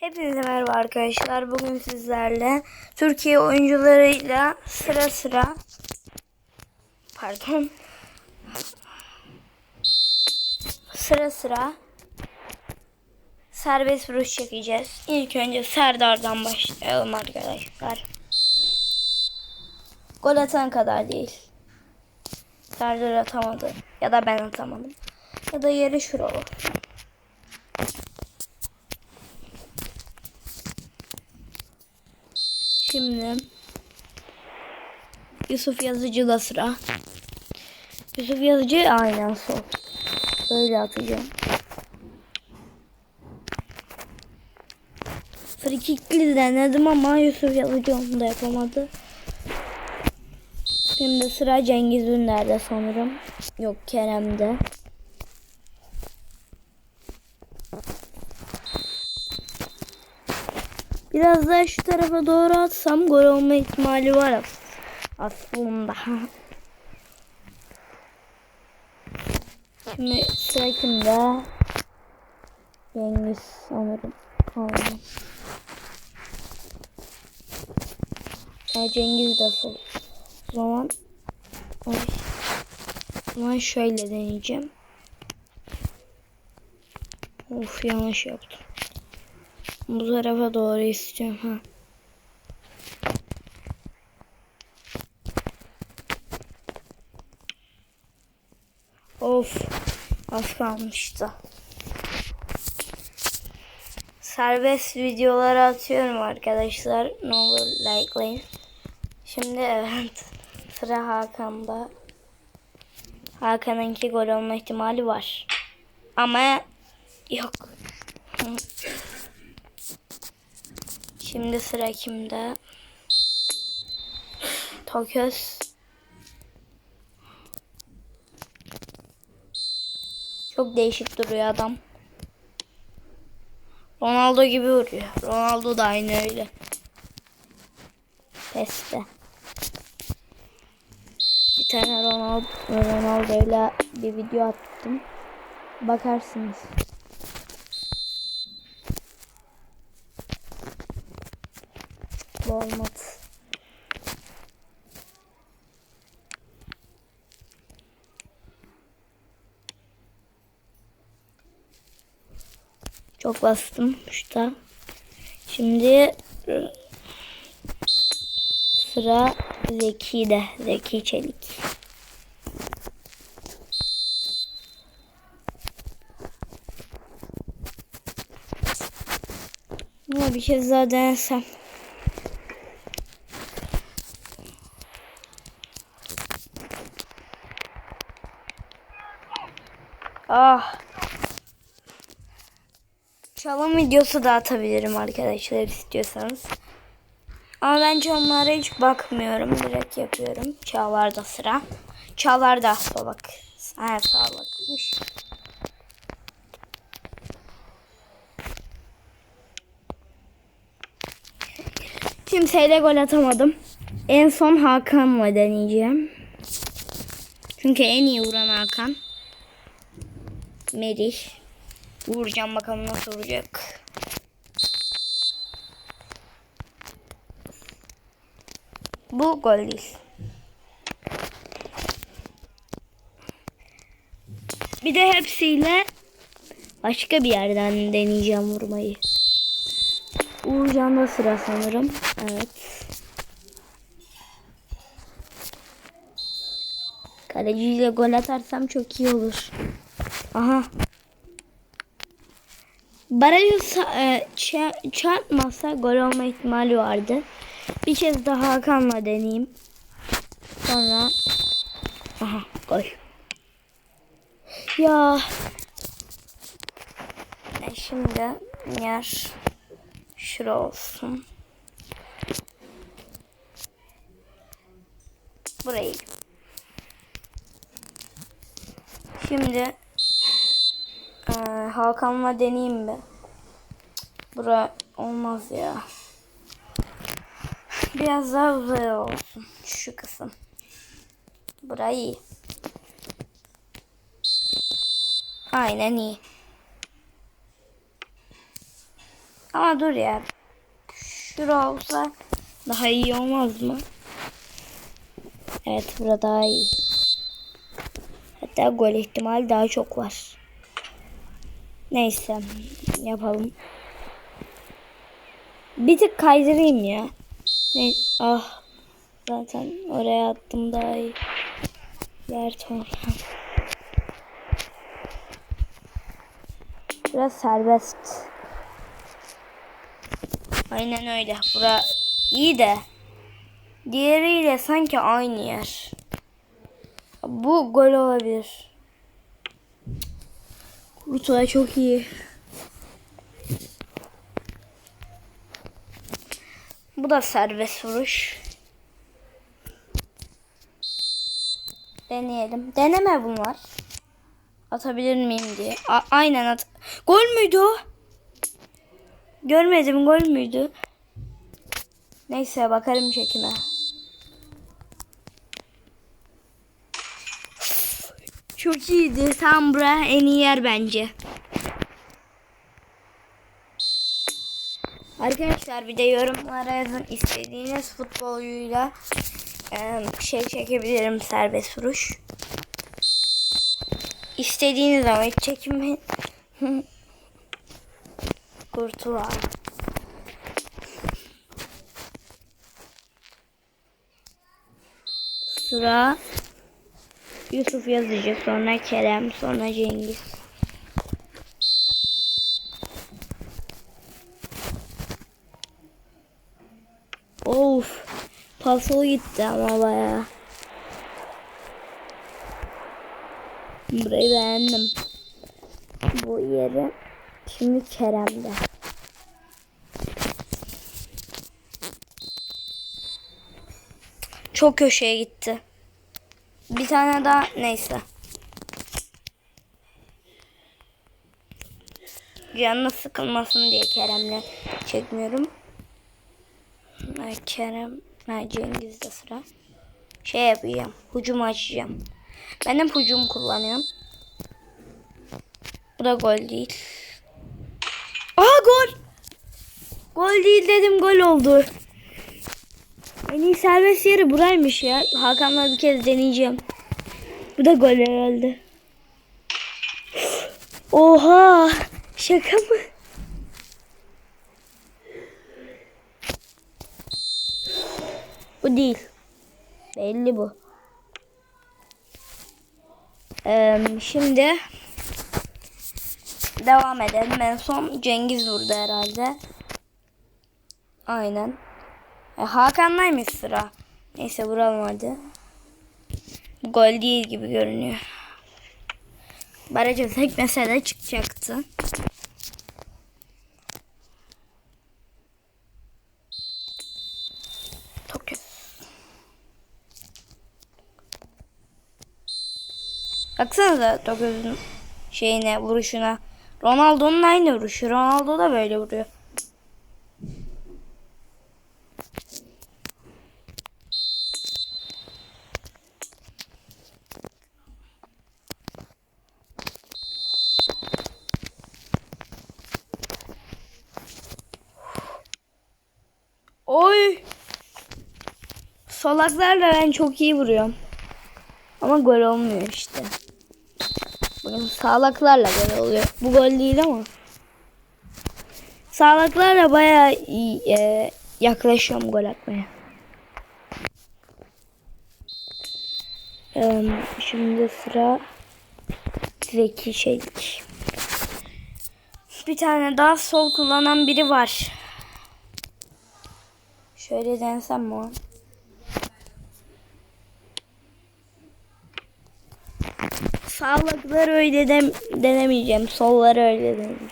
Hepinize merhaba arkadaşlar. Bugün sizlerle Türkiye oyuncularıyla sıra sıra pardon sıra sıra serbest vuruş çekeceğiz. İlk önce Serdar'dan başlayalım arkadaşlar. Gol atan kadar değil. Serdar atamadı ya da ben atamadım. Ya da yeri şuralı. Şimdi Yusuf Yazıcı'da sıra. Yusuf Yazıcı aynen sol. Böyle atacağım. Frikikli denedim ama Yusuf Yazıcı onu da yapamadı. Şimdi sıra Cengiz Ünder'de sanırım. Yok Kerem'de. Biraz daha şu tarafa doğru atsam gol olma ihtimali var as- aslında. Şimdi sıra kimde? Cengiz sanırım. Aynen. Ya Cengiz de sol. O zaman. O zaman şöyle deneyeceğim. Of yanlış yaptım. Bu tarafa doğru istiyorum ha. Of az kalmıştı. Serbest videoları atıyorum arkadaşlar. Ne olur likelayın. Şimdi evet sıra Hakan'da. Hakan'ınki gol olma ihtimali var. Ama yok. Şimdi sıra kimde? Toköz. Çok değişik duruyor adam. Ronaldo gibi vuruyor. Ronaldo da aynı öyle. Peste. Bir tane Ronaldo, Ronaldo'yla bir video attım. Bakarsınız. Bu olmadı. Çok bastım şurada. Şimdi e, sıra Zeki'de. Zeki Çelik. Ama bir kez daha denesem. Ah. Çalım videosu da atabilirim arkadaşlar istiyorsanız. Ama bence onlara hiç bakmıyorum. Direkt yapıyorum. Çağlar'da sıra. Çağlar'da salak. Ha salakmış. Kimseyle gol atamadım. En son Hakan'la deneyeceğim. Çünkü en iyi vuran Hakan. Merih. Vuracağım bakalım nasıl vuracak. Bu gol değil. Bir de hepsiyle başka bir yerden deneyeceğim vurmayı. Uğurcan'da sıra sanırım. Evet. Kaleciyle gol atarsam çok iyi olur. Aha. Barajı e, ça- çarpmasa gol olma ihtimali vardı. Bir kez daha Hakan'la deneyeyim. Sonra aha gol. Ya e şimdi yer şura olsun. Burayı. Şimdi Hakan'la deneyeyim mi? Bura olmaz ya. Biraz daha uzay olsun. Şu kısım. Burayı iyi. Aynen iyi. Ama dur ya. Şura olsa daha iyi olmaz mı? Evet burada daha iyi. Hatta gol ihtimali daha çok var. Neyse yapalım. Bir tık kaydırayım ya. Ne? Ah. Zaten oraya attım daha iyi. Ver sonra. Biraz serbest. Aynen öyle. Bura iyi de. Diğeriyle sanki aynı yer. Bu gol olabilir. Kurtuğa çok iyi. Bu da serbest vuruş. Deneyelim. Deneme bunlar. Atabilir miyim diye. A- aynen at. Gol müydü o? Görmedim gol müydü? Neyse bakarım çekime. Çok iyiydi. Tam bura en iyi yer bence. Arkadaşlar bir de yorumlara yazın istediğiniz futbolcuyla e, şey çekebilirim serbest vuruş. İstediğiniz zaman hiç çekinmeyin. Kurtular. Sıra Yusuf Yazıcı, sonra Kerem, sonra Cengiz. Of, paso gitti ama bayağı. Burayı beğendim. Bu yeri şimdi Kerem'de. Çok köşeye gitti. Bir tane daha neyse. Canına sıkılmasın diye Kerem'le çekmiyorum. Kerem, Cengiz'de sıra. Şey yapacağım, hücum açacağım. Ben hep hücum kullanıyorum. Bu da gol değil. Aha gol! Gol değil dedim gol oldu. En iyi serbest yeri buraymış ya. Hakan'la bir kez deneyeceğim. Bu da gol herhalde. Oha! Şaka mı? Bu değil. Belli bu. Ee, şimdi devam edelim. En son Cengiz vurdu herhalde. Aynen. E, Hakan'daymış sıra. Neyse vuralım hadi. Gol değil gibi görünüyor. Barajı tekmese de çıkacaktı. Kötü. Baksanıza Tokyo'nun şeyine, vuruşuna. Ronaldo'nun aynı vuruşu. Ronaldo da böyle vuruyor. Solaklarla ben çok iyi vuruyorum. Ama gol olmuyor işte. Bugün sağlaklarla gol oluyor. Bu gol değil ama. Sağlaklarla bayağı iyi, e, yaklaşıyorum gol atmaya. Ee, şimdi sıra Zeki Çelik. Bir tane daha sol kullanan biri var. Şöyle densem mi Sağlıkları öyle dem denemeyeceğim. Solları öyle deneyeceğim.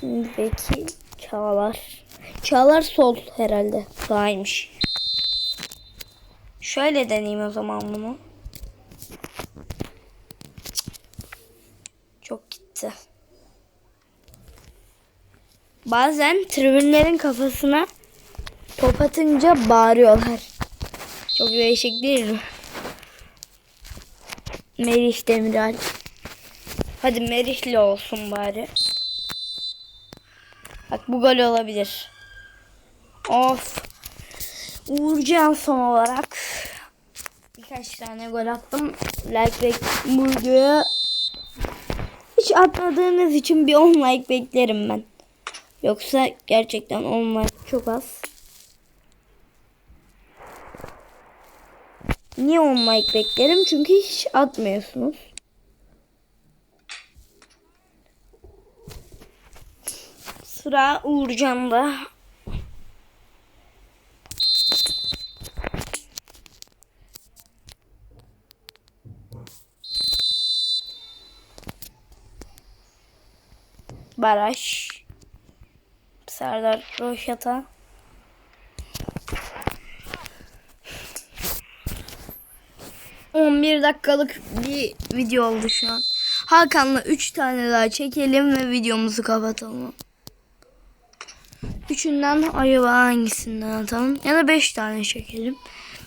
Şimdiki Çağlar. Çağlar sol herhalde. Sağymış. Şöyle deneyeyim o zaman bunu. Çok gitti. Bazen tribünlerin kafasına top atınca bağırıyorlar. Çok değişik değil mi? Melih Demiral. Hadi Merihli olsun bari. Bak bu gol olabilir. Of. Uğurcan son olarak. Birkaç tane gol attım. Like bek bu hiç atmadığınız için bir 10 like beklerim ben. Yoksa gerçekten 10 like çok az. Niye 10 like beklerim? Çünkü hiç atmıyorsunuz. Sıra Uğurcan'da. Baraj. Serdar Roşat'a. On bir dakikalık bir video oldu şu an. Hakan'la 3 tane daha çekelim ve videomuzu kapatalım. Üçünden acaba hangisinden atalım? Ya da 5 tane çekelim.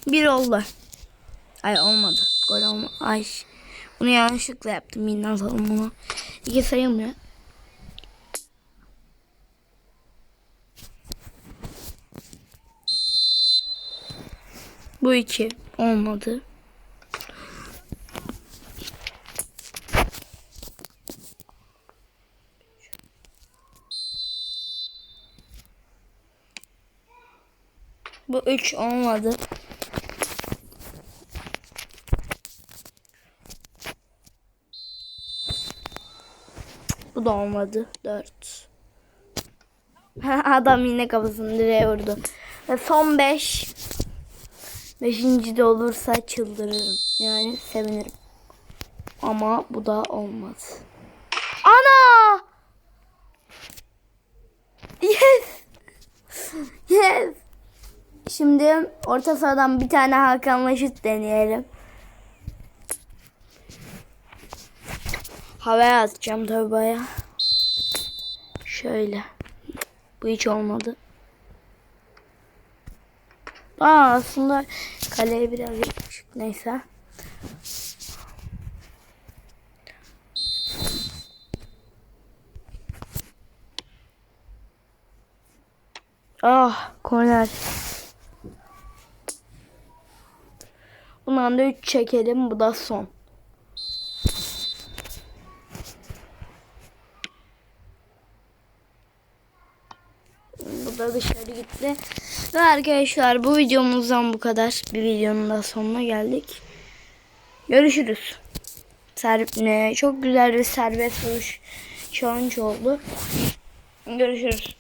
Bir oldu. Ay olmadı. Gol olma. Ay. Bunu yanlışlıkla yaptım. Yine atalım bunu. İki sayılmıyor. Bu iki olmadı. Bu üç olmadı. Bu da olmadı. Dört. Adam yine kafasını direğe vurdu. Ve son beş. Beşinci de olursa çıldırırım. Yani sevinirim. Ama bu da olmaz. Ana! Yes! Yes! Şimdi orta sahadan bir tane Hakan'la şut deneyelim. Havaya atacağım tabii baya. Şöyle. Bu hiç olmadı. Aa aslında kaleye biraz yakışık. Neyse. Ah korner. Bundan da 3 çekelim. Bu da son. Bu da dışarı gitti. Ve arkadaşlar bu videomuzdan bu kadar. Bir videonun da sonuna geldik. Görüşürüz. Ser çok güzel bir serbest vuruş challenge oldu. Görüşürüz.